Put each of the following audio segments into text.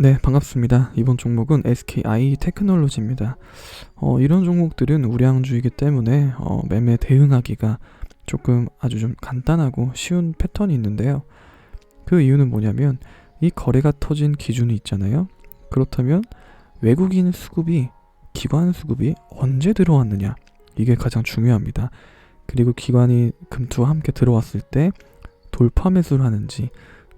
네, 반갑습니다. 이번 종목은 SKI 테크놀로지입니다. 어, 이런 종목들은 우량주이기 때문에 어, 매매 대응하기가 조금 아주 좀 간단하고 쉬운 패턴이 있는데요. 그 이유는 뭐냐면 이 거래가 터진 기준이 있잖아요. 그렇다면 외국인 수급이 기관 수급이 언제 들어왔느냐 이게 가장 중요합니다. 그리고 기관이 금투와 함께 들어왔을 때 돌파 매수를 하는지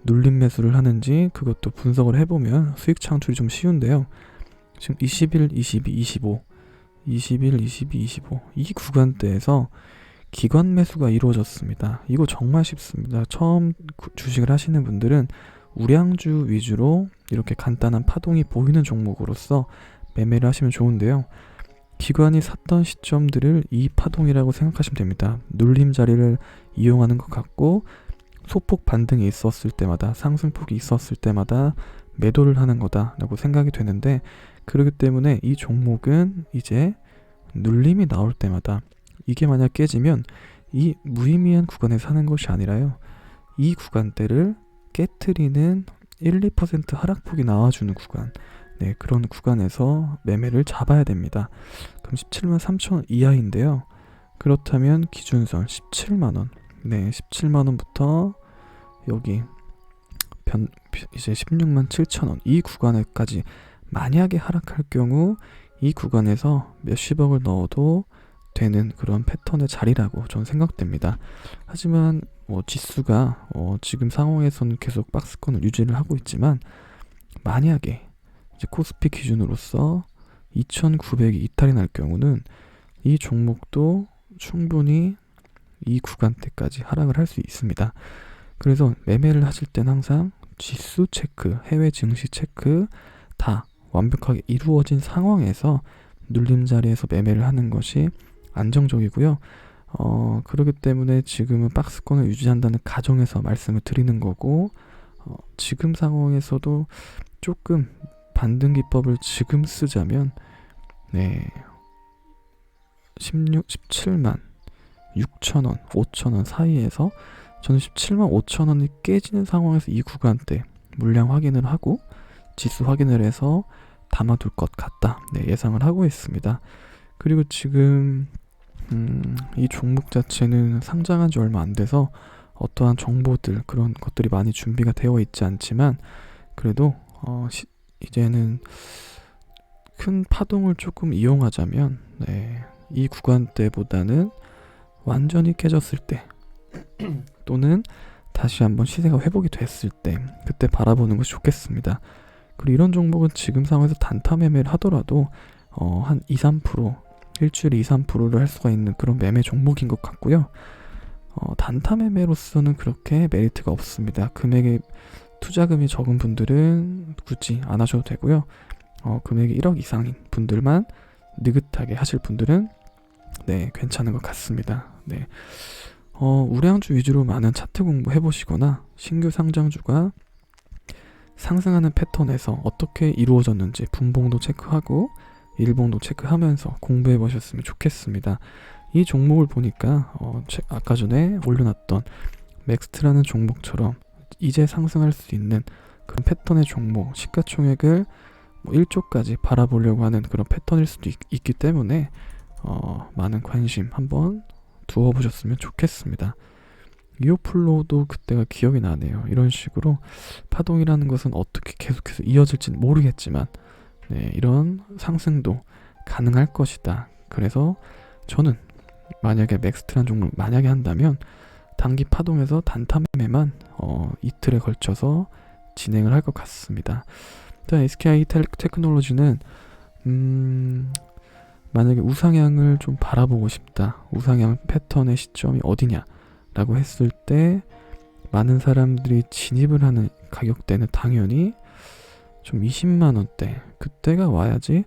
눌림 매수를 하는지 그것도 분석을 해보면 수익 창출이 좀 쉬운데요. 지금 21, 22, 25, 21, 22, 25 이 구간대에서 기관 매수가 이루어졌습니다. 이거 정말 쉽습니다. 처음 주식을 하시는 분들은 우량주 위주로 이렇게 간단한 파동이 보이는 종목으로서 매매를 하시면 좋은데요. 기관이 샀던 시점들을 이 파동이라고 생각하시면 됩니다. 눌림 자리를 이용하는 것 같고 소폭 반등이 있었을 때마다 상승폭이 있었을 때마다 매도를 하는 거다라고 생각이 되는데 그렇기 때문에 이 종목은 이제 눌림이 나올 때마다 이게 만약 깨지면 이 무의미한 구간에 사는 것이 아니라요. 이 구간대를 깨트리는 1, 2% 하락폭이 나와주는 구간. 네, 그런 구간에서 매매를 잡아야 됩니다. 그럼 17만 3천 원 이하인데요. 그렇다면 기준선 17만 원. 네, 17만 원부터 여기 변 이제 16만 7천 원 이 구간에까지 만약에 하락할 경우 이 구간에서 몇십억을 넣어도 되는 그런 패턴의 자리라고 저는 생각됩니다. 하지만 뭐 지수가 어 지금 상황에서는 계속 박스권을 유지를 하고 있지만 만약에 이제 코스피 기준으로서 2,900이 이탈이 날 경우는 이 종목도 충분히 이 구간대까지 하락을 할 수 있습니다. 그래서 매매를 하실 땐 항상 지수 체크, 해외 증시 체크 다 완벽하게 이루어진 상황에서 눌림 자리에서 매매를 하는 것이 안정적이고요. 어, 그렇기 때문에 지금은 박스권을 유지한다는 가정에서 말씀을 드리는 거고, 어, 지금 상황에서도 조금 반등 기법을 지금 쓰자면, 네, 16, 17만 6천원, 5천원 사이에서 저는 17만 5천 원이 깨지는 상황에서 이 구간대 물량 확인을 하고 지수 확인을 해서 담아둘 것 같다. 네, 예상을 하고 있습니다. 그리고 지금 음, 이 종목 자체는 상장한 지 얼마 안 돼서 어떠한 정보들 그런 것들이 많이 준비가 되어 있지 않지만 그래도 어, 시, 이제는 큰 파동을 조금 이용하자면 네, 이 구간대보다는 완전히 깨졌을 때 또는 다시 한번 시세가 회복이 됐을 때 그때 바라보는 것이 좋겠습니다. 그리고 이런 종목은 지금 상황에서 단타 매매를 하더라도 어, 한 2, 3% 일주일에 2, 3%를 할 수가 있는 그런 매매 종목인 것 같고요. 어, 단타 매매로서는 그렇게 메리트가 없습니다. 금액이 투자금이 적은 분들은 굳이 안 하셔도 되고요. 어, 금액이 1억 이상인 분들만 느긋하게 하실 분들은 네 괜찮은 것 같습니다. 네. 어, 우량주 위주로 많은 차트 공부 해 보시거나 신규 상장주가 상승하는 패턴에서 어떻게 이루어졌는지 분봉도 체크하고 일봉도 체크하면서 공부해 보셨으면 좋겠습니다. 이 종목을 보니까 어, 아까 전에 올려놨던 맥스트라는 종목처럼 이제 상승할 수 있는 그런 패턴의 종목 시가총액을 뭐 1조까지 바라보려고 하는 그런 패턴일 수도 있, 기 때문에 어, 많은 관심 한번 두어 보셨으면 좋겠습니다. 이오플로도 그때가 기억이 나네요. 이런 식으로 파동이라는 것은 어떻게 계속해서 이어질지는 모르겠지만 네, 이런 상승도 가능할 것이다. 그래서 저는 만약에 맥스트란 종목 만약에 한다면 단기 파동에서 단타 매매만 어, 이틀에 걸쳐서 진행을 할 것 같습니다. 일단 SKI 테크놀로지는 음, 만약에 우상향을 좀 바라보고 싶다. 우상향 패턴의 시점이 어디냐 라고 했을 때 많은 사람들이 진입을 하는 가격대는 당연히 좀 20만 원대 그때가 와야지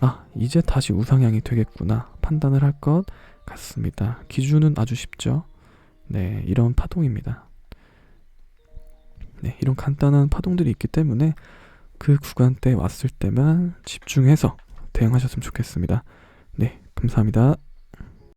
아 이제 다시 우상향이 되겠구나 판단을 할 것 같습니다. 기준은 아주 쉽죠. 네 이런 파동입니다. 네 이런 간단한 파동들이 있기 때문에 그 구간대 왔을 때만 집중해서 대응하셨으면 좋겠습니다. 네, 감사합니다.